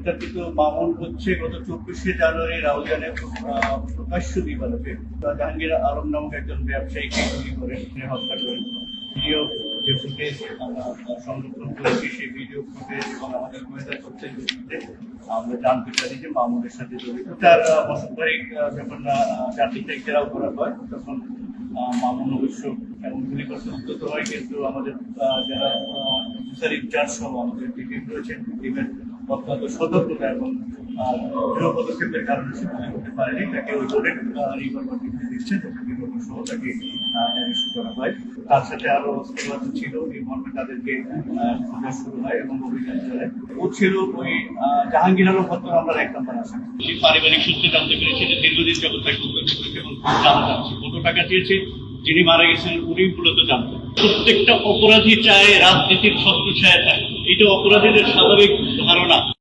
গ্রেপ্তারকৃত মামুন হচ্ছে গত চব্বিশে জানুয়ারি রাউজানে প্রকাশ্য দিবালোকে জাহাঙ্গীর আলম নামক একজন ব্যবসায়ীকে গুলি করে হত্যা করেন। ভিডিও যে ফুটেজ সংরক্ষণ করেছি সেই ভিডিও ফুটেজ এবং আমাদের গোয়েন্দা তথ্যের আমরা জানতে পারি যে মামুনের সাথে জড়িত। তার আহ, যখন চারদিকটা ঘেরাও করা হয় তখন মামুন অবশ্য এমন গুলি করতে উদ্যত হয় কিন্তু আমাদের যারা অফিসার ইনচার্জ সহ আমাদের টিম রয়েছেন টিমের অত্যন্ত সতর্কতা এবং দৃঢ় পদক্ষেপের কারণে সে গুলি করতে পারেনি। তাকে ওই বোর্ডের রিভলভার দিচ্ছে। সহ তাকে করা হয়। তার সাথে আরও ছিল। এই মর্মে তাদেরকে শুরু হয় এবং অভিযান চলে। ও ছিল ওই জাহাঙ্গীর আলম মামলার এক নম্বর এই পারিবারিক সূত্রে জানতে পেরেছে যে দীর্ঘদিন যাবত তাকে এবং জানা যাচ্ছে কত টাকা চেয়েছে। যিনি মারা গেছেন উনি মূলত জানতেন। প্রত্যেকটা অপরাধী চায় রাজনীতির শত্রু চায় এটা অপরাধীদের স্বাভাবিক ধারণা।